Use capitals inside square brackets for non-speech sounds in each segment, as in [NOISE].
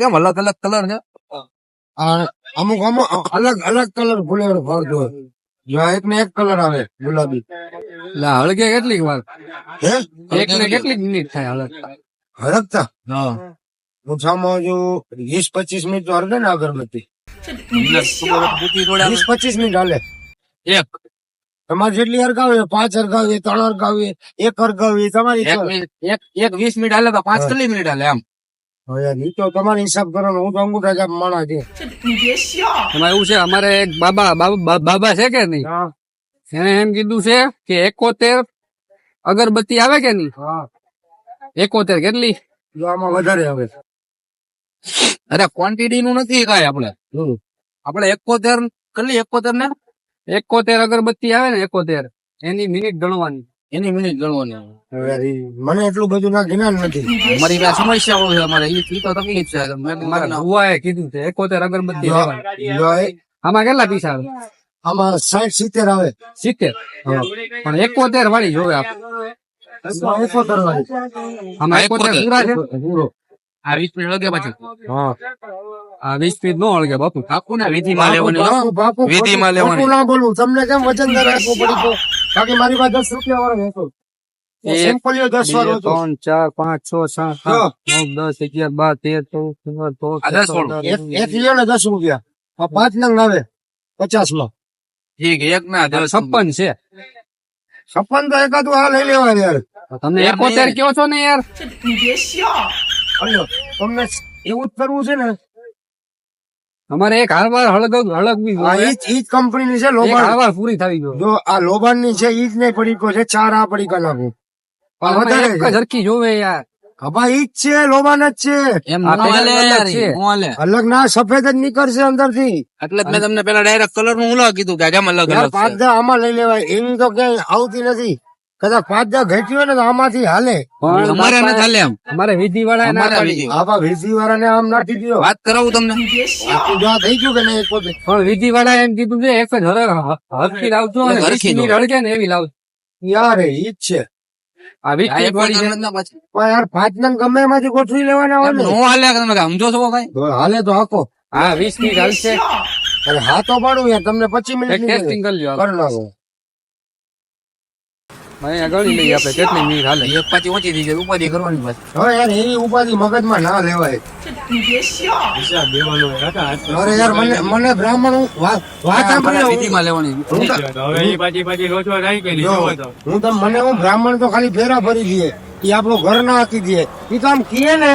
કેમ? અલગ અલગ કલર છે? આ અમુક અમુક અલગ અલગ કલર ફુલેવર ફરતો હોય એક ને એક કલર આવે ગુલાબી. એટલે હળગે કેટલીક વાર? હે? એક ને કેટલીક મિનિટ થાય હળગતા? હરકતા હા. ઓછામાં જો વીસ પચીસ મિનિટ તો હળગે ને અગરબત્તી. વીસ પચીસ મિનિટ હાલે. એક. તમારે જેટલી અરગાવી પાંચ અરગાવી ત્રણ અરગાવી એક અરગાવી તમારી એક એક એક વીસ મિનિટ હાલે તો પાંચ. કેટલી મિનિટ હાલે એમ. તો તમારે હિસાબ કરો હું તો અંગૂઠા જાપ માણા છે. એમાં એવું છે અમારે એક બાબા બાબા છે કે નહીં? એને એમ કીધું છે કે એકોતેર અગરબત્તી આવે કે નહીં? એકોતેર કેટલી? જો આમાં વધારે આવે. અરે ક્વોન્ટિટી નું નથી કાંઈ આપણે. આપણે એકોતેર કેટલી એકોતેર ને? એકોતેર અગરબત્તી આવે ને એકોતેર. એની મિનિટ ગણવાની. એની મિનિટ ગણવાની. હવે મને એટલું બધું ના જ્ઞાન નથી. મારી પાસે સમસ્યાઓ છે અમારે એ ઈ તો તકલીફ છે. મેં કીધું મારા ના. કીધું છે એકોતેર અગરબત્તી લેવાની. આમાં કેટલા પૈસા આવે? આમાં સાઠ સિત્તેર આવે. સિત્તેર? પણ એકોતેર વાળી જોવે આપણે એકોતેર વાળી. આમાં એકોતેર એકોતેર. પૂરા છે? પૂરો. આ વીસ મિનિટ લગે પછી. હા. આ વીસ નો હળગે બાપુ. આપું ને વિધિમાં લેવાની હો. બાપુ, બાપુ, વિધિમાં ખોટું- લેવાની. ના બોલવું તમને કેમ વજન રાખવું પડી તો? બાકી મારી પાસે દસ રૂપિયા વાળો ત્રણ ચાર પાંચ છ સાત નવ દસ અગિયાર બાર તેર ચૌદ એક ને દસ રૂપિયા. આ પાંચ નંગ આવે. પચાસ ઠીક એક ના છપ્પન છે. છપ્પન તો એકાદું આ લઈ લેવા યાર. તમને યાર, એકોતેર કયો છો ને યાર. તમને એવું જ કરવું છે ને અમારે એક હારવાર હળગ હળગવી ઈજ કંપની ની છે લોબાણ લોબાન હારવાર પૂરી થવી જોઈએ. જો આ લોબાનની છે ઈજ જ નહીં પડીકો છે ચાર આ પડીકા નાખું વધારે હરખી જોવે યાર. હબા ઈજ જ છે. લોબાન જ છે. એમ. અલગ ના સફેદ જ નીકળશે અંદરથી એટલે મેં તમને પેલા ડાયરેક્ટ કલરનું ઉલા કીધું કે આમ અલગ પાંચ. આમાં લઈ લેવાય. એવી તો ક્યાંય આવતી નથી. કદાચ પાંચ દા ઘટ્યું ને તો આમાંથી હાલે. પણ અમારે બાપા, હાલે એમ અમારે વિધિ વાળા અમારે વિધિ. વાળા ને આમ નાખી દીધો વાત કરાવું તમને. થઈ ગયું કે નહીં પણ વિધિ વાળા એમ કીધું છે એક જ હરખી લાવજો અને વીસ ને એવી લાવજો. યાર ઈ જ છે. આ વીસ આ મિનિટ એક વાળી છે. વખત ના પાછી. પણ યાર પાંચ નંગ ગમે એમાંથી ગોઠવી લેવાના હોય એમ ને. નો હાલે કે તમે સમજો છો કઈ તો હાકો હા વીસ મિનિટ હાલશે. હા તો પાડું તમને પચીસ એક મિનિટ ટેસ્ટિંગ કરી લ્યો કરી ગણી લઈએ આપણે કેટલી મિનિટ હાલે. એક પાછી ઓછી થઈ જાય ઉપાધિ કરવાની પાછી. હવે યાર એવી ઉપાધિ મગજમાં ના લેવાય. અરે યાર મને મને બ્રાહ્મણ હું વાત મને બ્રાહ્મણ તો ખાલી ફેરા ફરી દઈએ એ આપણું ઘર ના આપી દે. એ તો આમ કીએ ને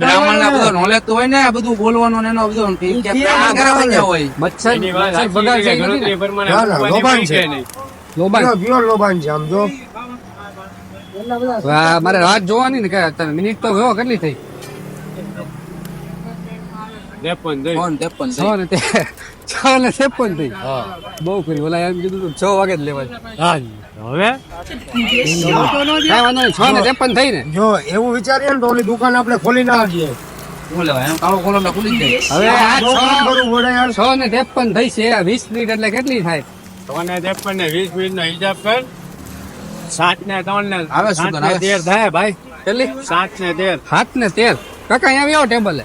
બ્રાહ્મણ ના બધો નોલેજ તો હોય ને આ બધું બોલવાનું ને એનો બધો મચ્છર બગાડ છે લોબાન. પ્યોર- પ્યોર લોબાન છે આમ જો. મારે રાત જોવાની ને કે અત્યારે મિનિટ તો ગયો કેટલી થઈ? બહુ કરી ઓલા એમ કીધું તું છ વાગે જ લેવા હવે? છ ને ત્રેપન થઈ ને. જો એવું વિચારીએ ને તો ઓલી દુકાન આપણે ખોલી ના હવે આ છ ને ત્રેપન થઈ છે વીસ મિનિટ એટલે કેટલી થાય? ત્રણે ત્રેપન ને વીસ મિનિટ નો હિસાબ કર. સાત ને ત્રણ ને આવે શું સાત ને તેર થાય ભાઈ. કેટલી સાત ને તેર. હાથ ને તેર? કાકા અહીંયા બેહો ટેબલે.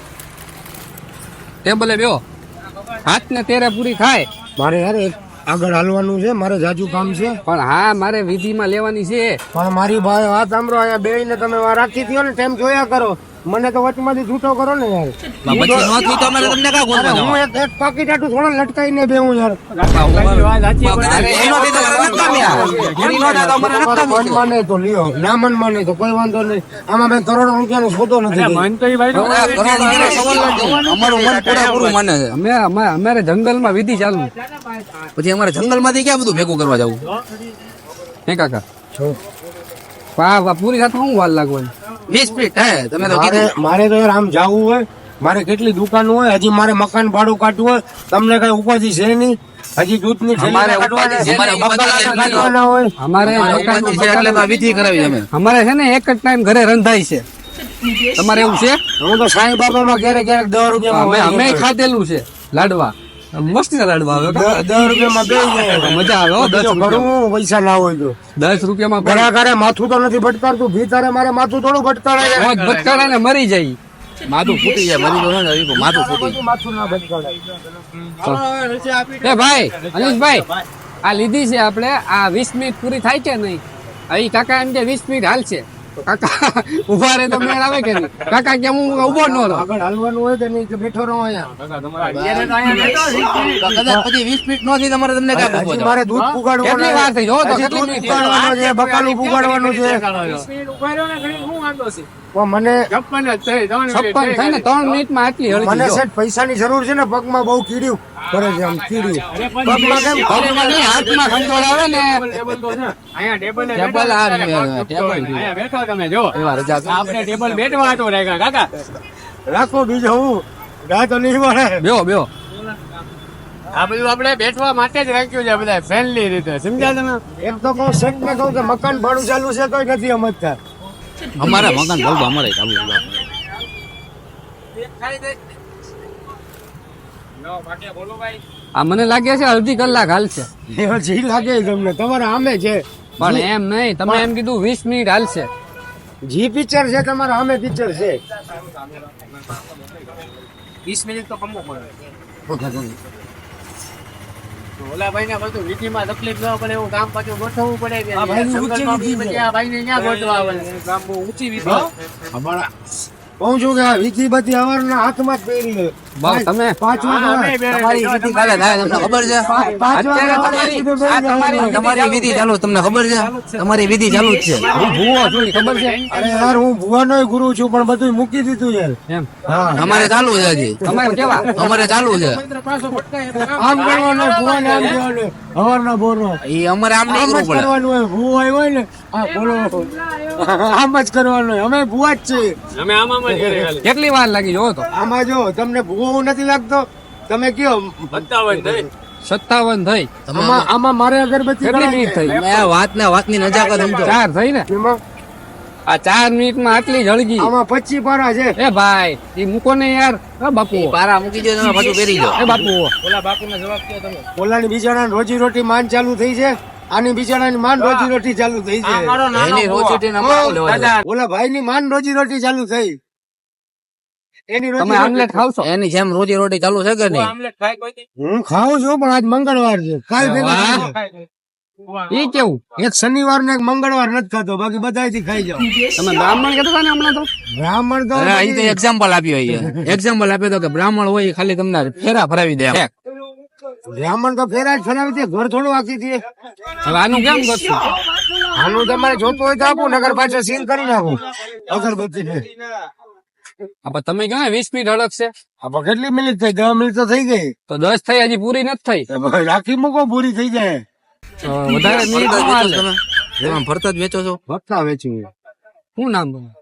ટેબલે બેહો. સાત ને તેરે પૂરી થાય. મારે યાર આગળ હાલવાનું છે મારે જાજુ કામ છે. પણ હા મારે વિધિમાં લેવાની છે. પણ મારી ભાઈ વાત સાંભળો અહીંયા બેહીને તમે રાખી થયો ને તેમ જોયા કરો. મને તો વચમાંથી છૂટો કરો ને યાર. પછી નો થયું તો અમારે તમને કાં અરે ગોતવા હું એક એક પાકીટ આટું થોડા લટકાઈને બેહું યાર. મન માને તો લ્યો ના મન માને તો કોઈ વાંધો નહીં. આમાં મેં કરોડો રૂપિયાનો સોદો નથી મન તો ભાઈ. અમારું મન પૂરેપૂરું માને છે. અમે અમે- અમારે જંગલમાં વિધિ ચાલુ. પછી અમારે જંગલમાંથી ક્યાં બધું ભેગું કરવા જવું? હે કાકા? છો. વાહ વાહ પૂરી સાથે શું વાર લાગવાની? વીસ ફીટ હે તમે તો મારે કીધું. મારે તો યાર આમ જાવું હોય મારે કેટલી દુકાન હોય હજી મારે મકાન ભાડું કાઢવું હોય તમને કઈ ઉપાધિ છે નહીં? હજી દૂધની ની અમારે અમારે છે એટલે તો આ વિધિ કરાવી અમે. અમારે છે ને એક જ ટાઈમ ઘરે રંધાય છે. તમારે એવું છે? હું તો સાંઈ બાબામાં ક્યારેક ક્યારેક દસ અમે રૂપિયામાં અમે ખાધેલું છે લાડવા. મસ્તી આવે દસ રૂપિયામાં મજા આવે ઘણું પૈસા ના હોય તો. દસ રૂપિયામાં પણ ઘરે માથું તો નથી ભટકારતું ભીતરે મારે માથું થોડું ભટકાડે છે. ભટકાડે ને મરી જાય. માથું ફૂટી જાય મારી તો ને માથું ફૂટી માથું ના બંધ એ ભાઈ અનિશભાઈ આ લીધી છે આપણે આ વીસ મિનિટ પૂરી થાય છે નહીં? અહીં કાકા એમ કે વીસ મિનિટ હાલશે. કાકા ઊભા રે તો મેળ આવે કે નહીં? કાકા કેમ હું ઊભો ન રહો? આગળ હાલવાનું હોય કે નહીં કે બેઠો રહો અહીંયા. કદાચ પછી વીસ ફીટ નો થી તમારે તમને ક્યાં ઊભો મારે દૂધ પુગાડવાનું કેટલી વાર થઈ? જો તો દૂધ પુગાડવાનું છે બકાલું પુગાડવાનું છે? પણ મને છપ્પન થાય ને ત્રણ મિનિટમાં આટલી મને પૈસાની જરૂર છે ને પગમાં બહુ કીડ્યું. કરે છે આમ નહીં, હાથમાં ખંજોળ આવે ને. ટેબલ ટેબલ આ ટેબલ બેઠો તમે જો. એવા રજા આપણે ટેબલ બેઠવા હતો કાકા રાખો બીજો હું. ગા તો નહીં મળે. બેહો બેહો. આ બધું આપણે બેઠવા માટે જ રાખ્યું છે બધા ફ્રેન્ડલી રીતે. સમજ્યા તમે? એમ તો કહું સેટ ને કહું કે મકાન ભાડું ચાલુ છે તોય નથી સમજતા અમારે મકાન ભાડું અમારે ચાલુ છે. આ મને લાગે છે અડધી કલાક હાલશે એ જી લાગે તમને. તમારે આમે છે. પણ એમ નહીં તમે એમ કીધું વીસ મિનિટ હાલશે જી પિક્ચર છે તમારે આમે પિક્ચર છે. વીસ મિનિટ તો કમો પડે. ઓલા ભાઈ ને બધું તકલીફ ન પડે એવું કામ પાછું ગોઠવવું પડે આ ભાઈની ઊંચી જંગલમાં વિધિ પછી છે. આ ભાઈને ક્યાં ગોઠવા આવે કામ બહુ ઊંચી વિધિ અમારા કહું છું કે આ વિધિ બધી અમારના હાથમાં જ પહેરી તમે? તમારી વિધિ કાલે થાય તમને ખબર છે? તમારી- ચાલુ તમને ખબર છે? તમારી વિધિ ચાલુ જ છે. હું ભૂવો છું ખબર છે? અરે યાર હું ભુવાનો ગુરુ છું પણ બધું મૂકી દીધું છે. એમ? અમારે ચાલુ છે હજી. તમારે કેવા? અમારે ચાલુ છે. આમ કરવાનું ભુવાને આમ કહેવાનું હવારના બોરનો એ અમારે આમ નહીં આમ કરવું પડે. કરવાનું હોય. ભૂવો આવ્યો હોય ને બોલો. આમ જ કરવાનું હોય. અમે ભુવા જ છીએ. અમે આમાં જ કેટલી વાર લાગી જોવો તો? આમાં જો તમને ભૂવો નથી લાગતો. તમે કયો? સત્તાવન થઈ. સત્તાવન થઈ. આમાં આમાં મારે અગરબત્તી કેટલી મિનિટ થઈ? આ વાત ને વાતની નજાકત સમજો ચાર થઈ ને? આ ચાર મિનિટમાં આટલી જળગી. આમાં પચી પારા છે. એ ભાઈ એ મૂકો ને યાર. બાપુ. પારા મૂકી દો તમે પાછું પહેરી દો એ બાપુ. ઓલા બાપુને જવાબ દો તમે. ઓલાની બિચારાની રોજી રોટી માન ચાલુ થઈ છે. આની બિચારાની માન રોજી રોટી ચાલુ થઈ છે. ઓલા ભાઈ ને અમારે લેવા દે. ઓલા ભાઈની માન રોજી રોટી ચાલુ થઈ. તમે આમલેટ ખાવશો એની જેમ રોજી રોટી ચાલુ છે કે નહીં? આમલેટ ખાય કોઈ હું ખાઉં છું પણ આજ મંગળવાર છે. કાલ ભેગા. એ કેવું? એક શનિવાર ને એક મંગળવાર નથી ખાતો બાકી બધાથી ખાઈ જાવ તમે બ્રાહ્મણ કહેતો હતા ને હમણાં તો? બ્રાહ્મણ તો અહીં તો એક્ઝામ્પલ આપ્યો અહીંયા એક્ઝામ્પલ આપ્યો તો કે બ્રાહ્મણ હોય એ ખાલી તમને ફેરા ફરાવી દે. બ્રાહ્મણ તો ફેરા જ ફરાવી દે ઘર થોડું આખી દે. હવે આનું કેમ કરશું? આનું તમારે જોતું હોય તો આપું નગર પાછળ સીલ કરી નાખું. અગરબત્તી તમે કહો વીસ મિનિટ હડકશે આપણે કેટલી મિનિટ થઈ? દસ મિનિટ તો થઈ ગઈ. તો દસ થઈ હજી પૂરી નથી થઈ. રાખી મૂકો પૂરી થઈ જાય. વધારે મિનિટ ભરતા જ વેચો છો ભરતા વેચું શું નામ તમારું?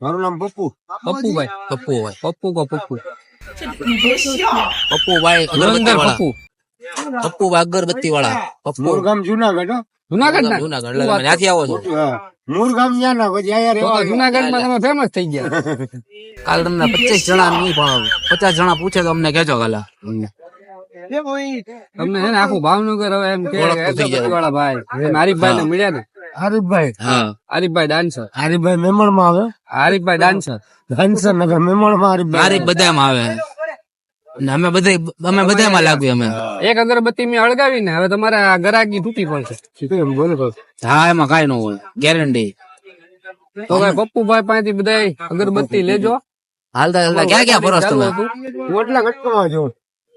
મારું નામ પપ્પુ. પપ્પુભાઈ. પપ્પુ ભાઈ પપ્પુ કો પપ્પુ. પપ્પુ ભાઈ ધુરંધર અગરબત્તી વાળા પપ્પુ પપ્પુ. ભાઈ અગરબત્તી વાળા પપ્પુ મોરગામ જુનાગઢ. જુનાગઢ જુનાગઢ ત્યાંથી આવો છો? ના પછી અહીંયા તો તો રહેવા તમે ફેમસ થઈ ગયા. [LAUGHS] કાલ તમને પચીસ જણા નહીં પણ પચાસ જણા પૂછે તો અમને કહેજો કાલે તમને છે ને આખું ભાવનગર હવે એમ કે. વાળા ભાઈ ને મળ્યા ને? આરીફભાઈ હા. આરીફભાઈ ડાન્સર. આરીફભાઈ મેમણમાં આવે? આરીફભાઈ ડાન્સર. હંસર નગર મેમણમાં આરીફભાઈ બધા બધામાં આવે. અમે બધા અમે બધામાં લાગ્યું અમે. એક અગરબત્તી મેં અળગાવી ને હવે તમારે આ ગરાગી તૂટી પડશે. હા એમાં કઈ ન હોય. ગેરંટી તો ભાઈ પપ્પુભાઈ પાસેથી બધા અગરબત્તી લેજો. હાલતા હાલતા ક્યાં ક્યાં ફરસ તમે? ઓટલા ગટકામાં જો.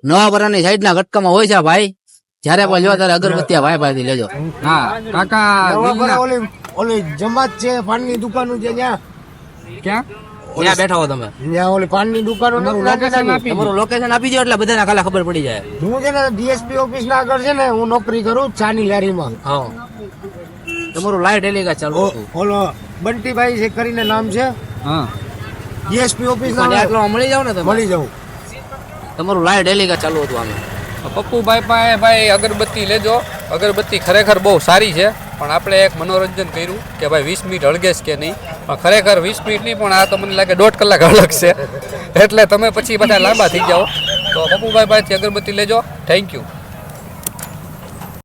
નવા પરાની સાઈડ ના ગટકામાં હોય છે ભાઈ? જયારે પણ જો ત્યારે અગરબત્તી આ ભાઈ પાસેથી લેજો. હા કાકા ઓલી ઓલી જમાત છે પાનની દુકાનો છે ત્યાં. ક્યાં? ત્યાં બેઠા હો તમે. ત્યાં ઓલી પાનની દુકાનો લોકેશન આપી દો. તમારું લોકેશન આપી દો એટલે બધાને કાલે ખબર પડી જાય. હું છે ને ડીએસપી ઓફિસ ના આગળ છે ને હું નોકરી કરું ચાની લારીમાં. હા. તમારું લાઈટ એલિગા ચાલુ. ઓલો બંટીભાઈ છે કરીને નામ છે. હા. ડીએસપી ઓફિસ ના આટલો મળી જાવ ને તમે? મળી જાઉં. તમારું લાઈટ એલિગા ચાલુ હતું આમે. પપ્પુભાઈ પાસે ભાઈ અગરબત્તી લેજો. અગરબત્તી ખરેખર બહુ સારી છે. પણ આપણે એક મનોરંજન કર્યું કે ભાઈ વીસ મિનિટ હળગેશ કે નહીં. પણ ખરેખર વીસ મિનિટ નહીં, પણ આ તો મને લાગે દોઢ કલાક હળગશે એટલે તમે પછી બધા લાંબા થઈ જાઓ. તો પપ્પુભાઈ પાસેથી અગરબત્તી લેજો. Thank you